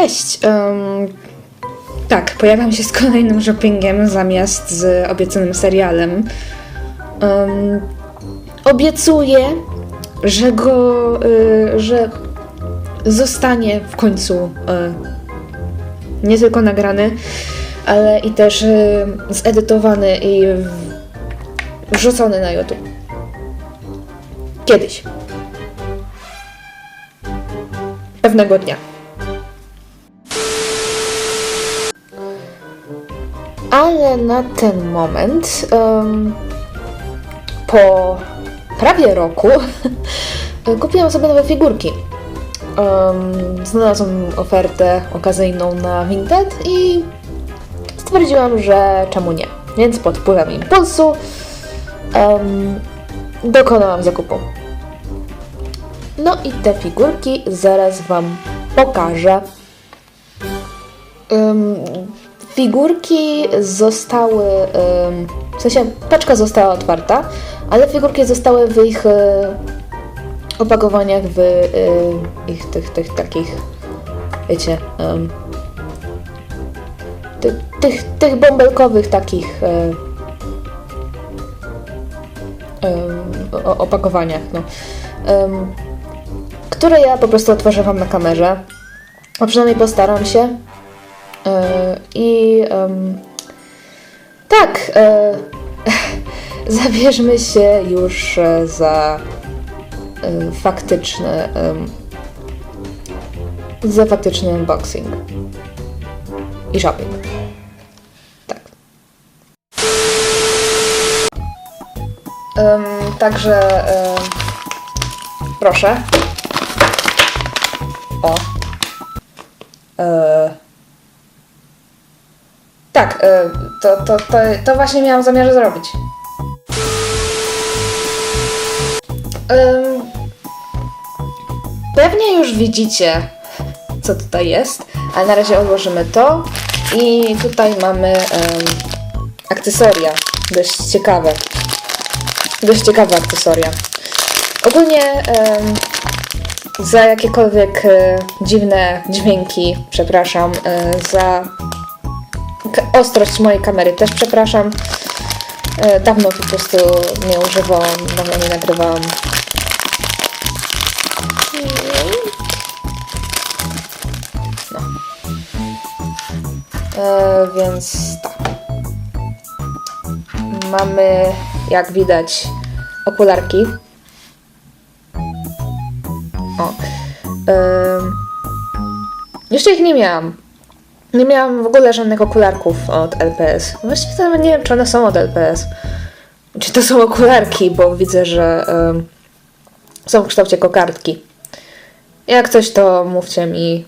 Cześć! em, tak, pojawiam się z kolejnym shoppingiem zamiast z obiecanym serialem. Em, obiecuję, że go, y, że zostanie w końcu y, nie tylko nagrany, ale i też y, zedytowany i wrzucony na YouTube. Kiedyś. Pewnego dnia. Ale na ten moment, em, po prawie roku, kupiłam sobie nowe figurki. Em, znalazłam ofertę okazyjną na Vinted i stwierdziłam, że czemu nie. Więc pod wpływem impulsu em, dokonałam zakupu. No i te figurki zaraz Wam pokażę. Ym, figurki zostały, w sensie paczka została otwarta, ale figurki zostały w ich y, opakowaniach, w y, ich tych, tych takich, wiecie, ym, ty, tych, tych bąbelkowych takich o- opakowaniach, no. Które ja po prostu otworzę Wam na kamerze. A przynajmniej postaram się. I tak, e, zabierzmy się już e, za e, faktyczny za faktyczny unboxing i shopping. Tak. Em, także em, proszę. O. E, tak, e, to, to, to, to właśnie miałam zamiar zrobić. Pewnie już widzicie, co tutaj jest, ale na razie odłożymy to. I tutaj mamy em, akcesoria, dość ciekawe. Dość ciekawe akcesoria. Ogólnie em, za jakiekolwiek e, dziwne dźwięki przepraszam, e, za ostrość mojej kamery też przepraszam. E, dawno po prostu nie używałam, dawno nie nagrywałam. No. E, więc tak. Mamy, jak widać, okularki. O. Ym, jeszcze ich nie miałam. Nie miałam w ogóle żadnych okularków od LPS. Właściwie to nie wiem, czy one są od LPS. Czy to są okularki, bo widzę, że są w kształcie kokardki. Jak coś, to mówcie mi.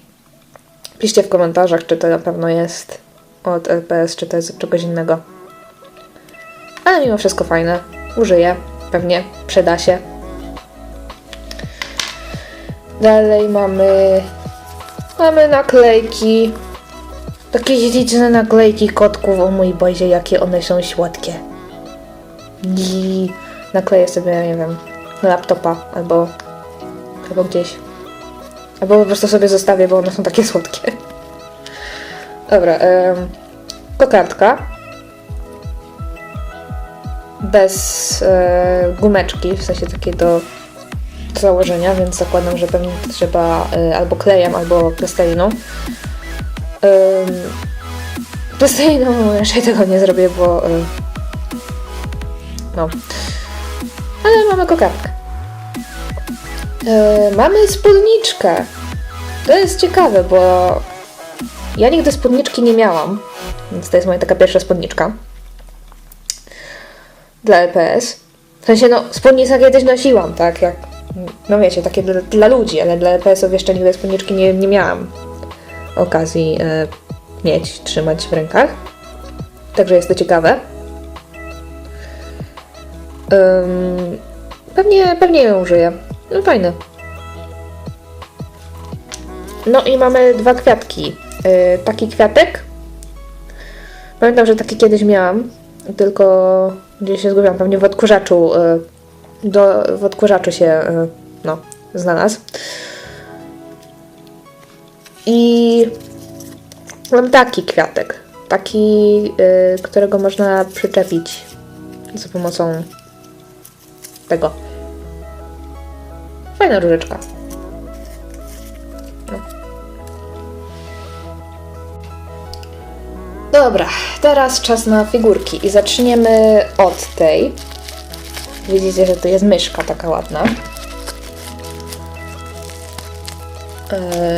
Piszcie w komentarzach, czy to na pewno jest od LPS, czy to jest od czegoś innego. Ale mimo wszystko fajne. Użyję. Pewnie. Przyda się. Dalej mamy. Mamy naklejki. Takie śliczne naklejki kotków. O mój Boże, jakie one są słodkie. I nakleję sobie, nie wiem, laptopa albo, albo gdzieś. Albo po prostu sobie zostawię, bo one są takie słodkie. Dobra, em, kokardka. Bez e, gumeczki, w sensie takiej do założenia, więc zakładam, że pewnie trzeba y, albo klejem, albo plasteliną. Ym, plasteliną raczej tego nie zrobię, bo no. Ale mamy kokardkę. Y, mamy spódniczkę. To jest ciekawe, bo ja nigdy spódniczki nie miałam, więc to jest moja taka pierwsza spódniczka dla LPS. W sensie, no, spódnicę kiedyś nosiłam, tak, jak, no wiecie, takie dla, dla ludzi, ale dla LPS-ów jeszcze nigdy spódniczki nie, nie miałam okazji e, mieć, trzymać w rękach. Także jest to ciekawe. Pewnie, pewnie ją użyję. No fajne. No i mamy dwa kwiatki. Yy, taki kwiatek. Pamiętam, że taki kiedyś miałam, tylko gdzieś się zgubiłam, pewnie w odkurzaczu. Yy, do, w odkurzaczu się no, znalazł. I mam taki kwiatek. Taki, y, którego można przyczepić za pomocą tego. Fajna różyczka. No. Dobra, teraz czas na figurki i zaczniemy od tej. Widzicie, że tu jest myszka taka ładna.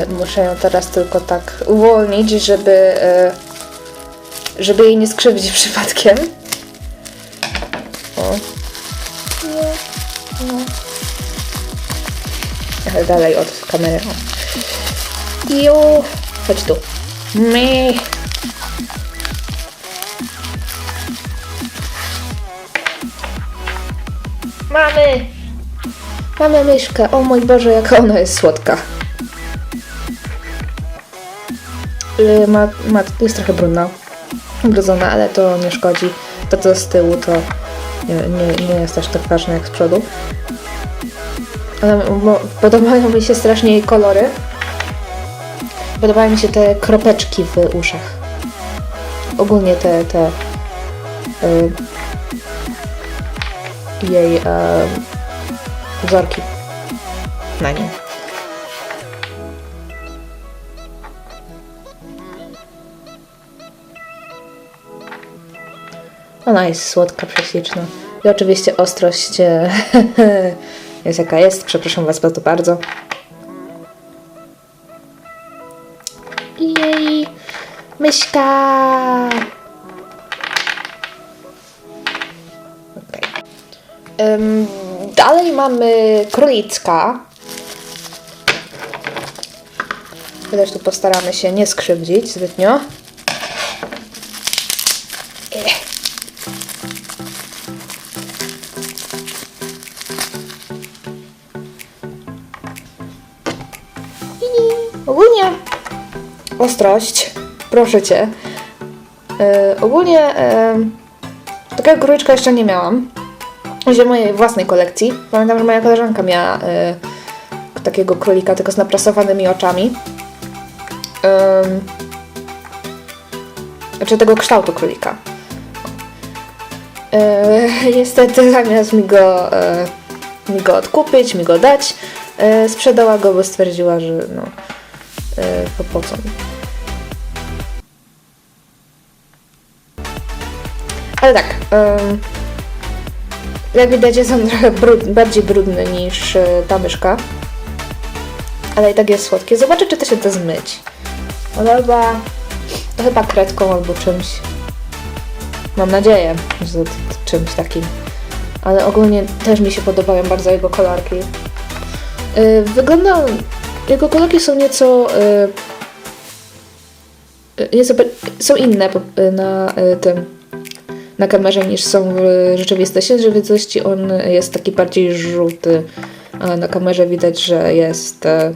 Muszę ją teraz tylko tak uwolnić, żeby, e, żeby jej nie skrzywdzić przypadkiem. O. Ale dalej od kamery. O. Ju. Chodź tu. Mi. Mamy! Mamy myszkę. O mój Boże, jaka ona jest słodka. Ma, ma, jest trochę brudna, ubrudzona, ale to nie szkodzi. To, co z tyłu, to nie, nie, nie jest aż tak ważne jak z przodu. Ale podobają mi się strasznie jej kolory. Podobają mi się te kropeczki w uszach. Ogólnie te, te y, jej y, wzorki na nim. Ona jest słodka, prześliczna. I oczywiście ostrość e, jest jaka jest. Przepraszam Was bardzo, bardzo. Jej! Myszka! Okej. Em, dalej mamy królicka. Też tu postaramy się nie skrzywdzić zbytnio. Ostrość, proszę cię. E, ogólnie e, takiego króliczka jeszcze nie miałam. Z mojej własnej kolekcji. Pamiętam, że moja koleżanka miała e, takiego królika, tylko z naprasowanymi oczami. Um, znaczy tego kształtu królika. E, niestety zamiast mi go, e, mi go odkupić, mi go dać, e, sprzedała go, bo stwierdziła, że no, e, po, po co mi. Ale tak, jak widać jest on trochę brud, bardziej brudny niż e, ta myszka. Ale i tak jest słodkie. Zobaczę, czy to się da zmyć. No chyba, to chyba kredką albo czymś. Mam nadzieję, że czymś takim. Ale ogólnie też mi się podobają bardzo jego kolorki. Yy, wygląda... Jego kolorki są nieco... Yy, nieco są inne na tym na kamerze niż są w rzeczywistości. W rzeczywistości on jest taki bardziej żółty, na kamerze widać, że jest e,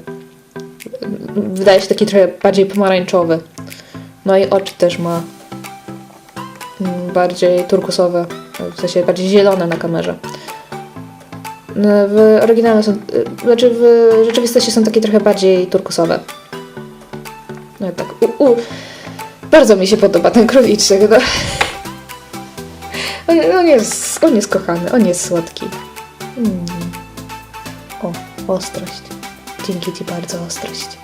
wydaje się taki trochę bardziej pomarańczowy. No i oczy też ma mm, bardziej turkusowe, w sensie bardziej zielone na kamerze. No, W oryginale są, y, znaczy w rzeczywistości są takie trochę bardziej turkusowe. No i tak, u, u, bardzo mi się podoba ten króliczek, no. On, jest, on jest kochany, on jest słodki. Mm. O, ostrość. Dzięki Ci bardzo, ostrość.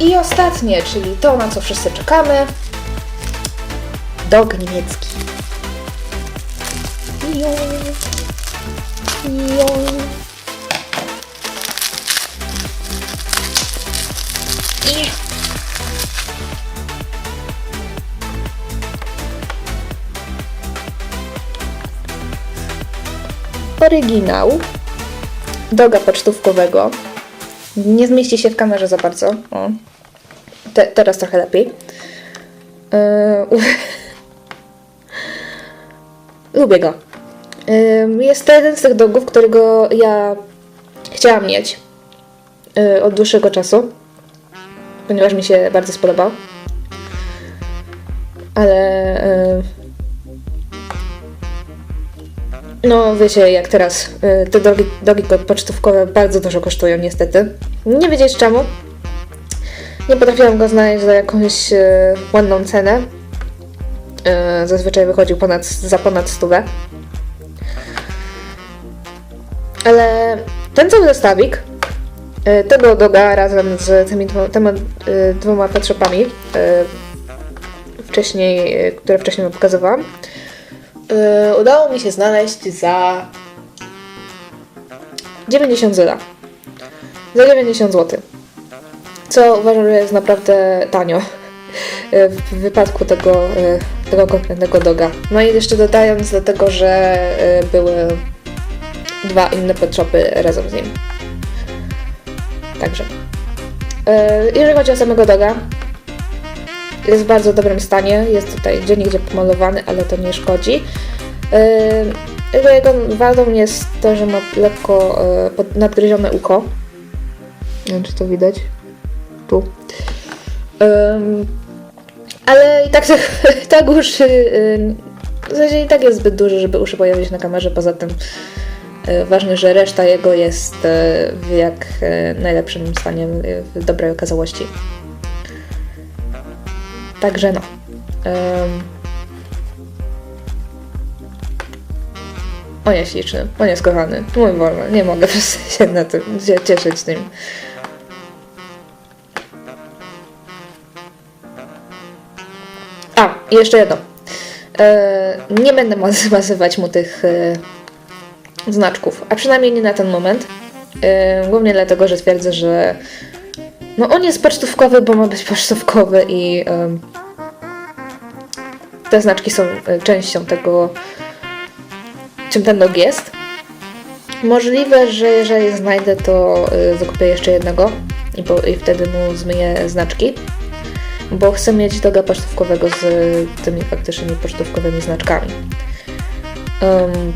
I ostatnie, czyli to, na co wszyscy czekamy. Dog niemiecki. Jo. Jo. Oryginał doga pocztówkowego. Nie zmieści się w kamerze za bardzo. Te, teraz trochę lepiej. Yy, Lubię go. Yy, Jest to jeden z tych dogów, którego ja chciałam mieć yy, od dłuższego czasu, ponieważ mi się bardzo spodobał. Ale yy, No, wiecie, jak teraz y, te drogi, drogi pocztówkowe bardzo dużo kosztują, niestety. Nie wiedzieć czemu. Nie potrafiłam go znaleźć za jakąś y, ładną cenę. Y, zazwyczaj wychodził ponad, za ponad stówę. Ale ten cały zestawik tego doga razem z tymi dwo, tymi, dwoma petshopami, y, wcześniej, które wcześniej wam pokazywałam, y, udało mi się znaleźć za 90 zł. Za 90 zł. Co uważam, że jest naprawdę tanio y, w wypadku tego, y, tego konkretnego doga. No i jeszcze dodając do tego, że były dwa inne shopy razem z nim. Także. Jeżeli chodzi o samego doga, jest w bardzo dobrym stanie. Jest tutaj gdzie niegdzie pomalowany, ale to nie szkodzi. Yy, Jego, wadą jest to, że ma lekko yy, nadgryzione ucho. Nie wiem, czy to widać. Tu. Ym, ale i tak, tak uszy. Yy, w sensie i tak jest zbyt duży, żeby uszy pojawić na kamerze. Poza tym yy, ważne, że reszta jego jest yy, w jak yy, najlepszym stanie, yy, w dobrej okazałości. Także no. Ym. On jest liczny, on jest kochany. Mój wolny, nie mogę się na tym cieszyć nim. A, i jeszcze jedno. E, nie będę nazywać mu tych e, znaczków, a przynajmniej nie na ten moment. E, głównie dlatego, że twierdzę, że no on jest pocztówkowy, bo ma być pocztówkowy i em, te znaczki są e, częścią tego, czym ten dog jest. Możliwe, że jeżeli znajdę, to y, wykupię jeszcze jednego i, po, i wtedy mu zmyję znaczki. Bo chcę mieć doga pocztówkowego z y, tymi faktycznymi pocztówkowymi znaczkami. Ym,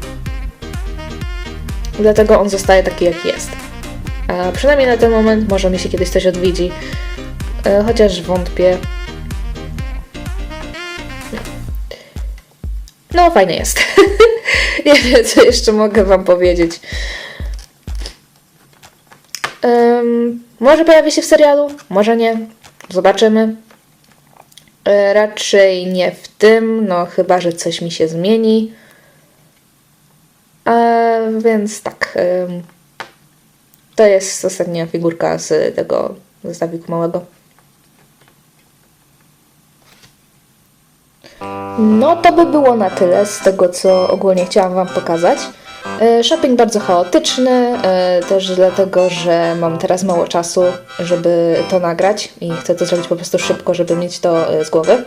dlatego on zostaje taki, jaki jest. A przynajmniej na ten moment może mi się kiedyś coś odwiedzi. Y, chociaż wątpię. No, fajny jest. Nie wiem, co jeszcze mogę Wam powiedzieć. Ym, może pojawi się w serialu, może nie. Zobaczymy. E, raczej nie w tym, no chyba, że coś mi się zmieni. E, więc tak. To jest ostatnia figurka z tego zestawiku małego. No to by było na tyle z tego, co ogólnie chciałam Wam pokazać. E, Shopping bardzo chaotyczny, e, też dlatego, że mam teraz mało czasu, żeby to nagrać i chcę to zrobić po prostu szybko, żeby mieć to e, z głowy.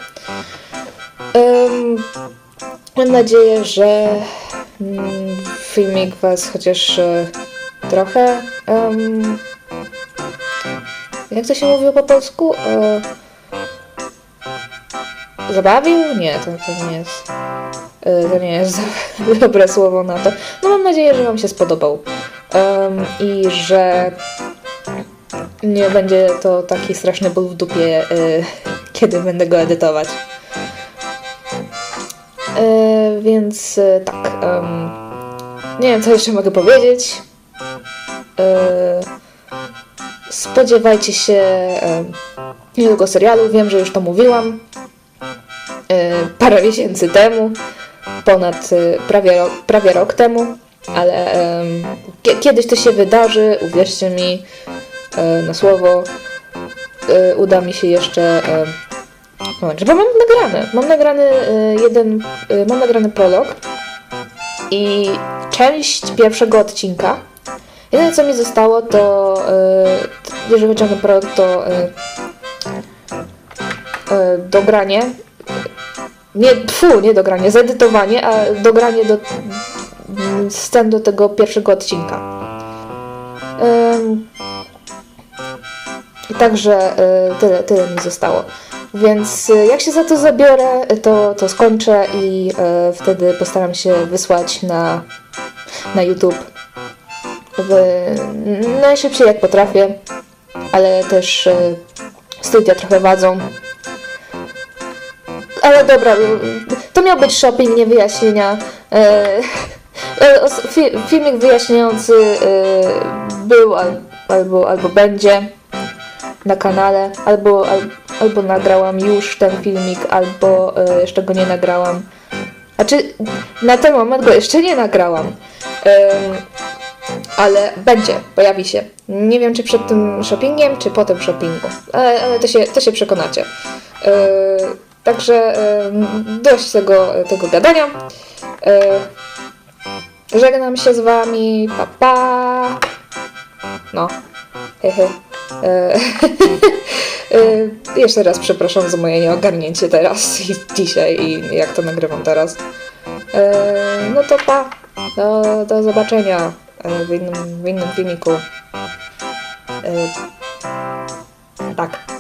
Mam nadzieję, że mm, filmik Was chociaż trochę. Em, jak to się mówiło po polsku? E, Zabawił? Nie, to, to nie jest. y, To nie jest dobre słowo na to. No mam nadzieję, że Wam się spodobał. Em, I że nie będzie to taki straszny ból w dupie, y, kiedy będę go edytować. Y, więc y, tak. em, nie wiem, co jeszcze mogę powiedzieć. Y, spodziewajcie się em, niedługo serialu. Wiem, że już to mówiłam e, parę miesięcy temu, ponad e, prawie, rok, prawie rok temu, ale kiedyś to się wydarzy, uwierzcie mi e, na słowo. E, uda mi się jeszcze. E, moment, bo mam nagrane. Mam nagrany e, jeden. E, mam nagrany prolog i część pierwszego odcinka. Jedyne co mi zostało to, e, jeżeli chodzi o ten prolog, to e, e, dogranie nie, pfu, nie dogranie, zedytowanie, a dogranie do mm, scen do tego pierwszego odcinka. Także tyle, tyle mi zostało. Więc jak się za to zabiorę, to, to skończę i wtedy postaram się wysłać na, na YouTube najszybciej jak potrafię, ale też y, studia trochę wadzą. Ale dobra, to miał być shopping, nie wyjaśnienia. E, e, filmik wyjaśniający e, był al, albo, albo będzie na kanale, albo, al, albo nagrałam już ten filmik, albo e, jeszcze go nie nagrałam. Znaczy, na ten moment go jeszcze nie nagrałam. Ale będzie, pojawi się. Nie wiem, czy przed tym shoppingiem, czy po tym shoppingu, ale, ale to, się, to się przekonacie. E, także e, dość tego, tego gadania. E, żegnam się z wami. Pa, pa. No. Hehe. Jeszcze raz przepraszam za moje nieogarnięcie teraz i dzisiaj i jak to nagrywam teraz. No to pa. Do, do zobaczenia innym filmiku. E, tak.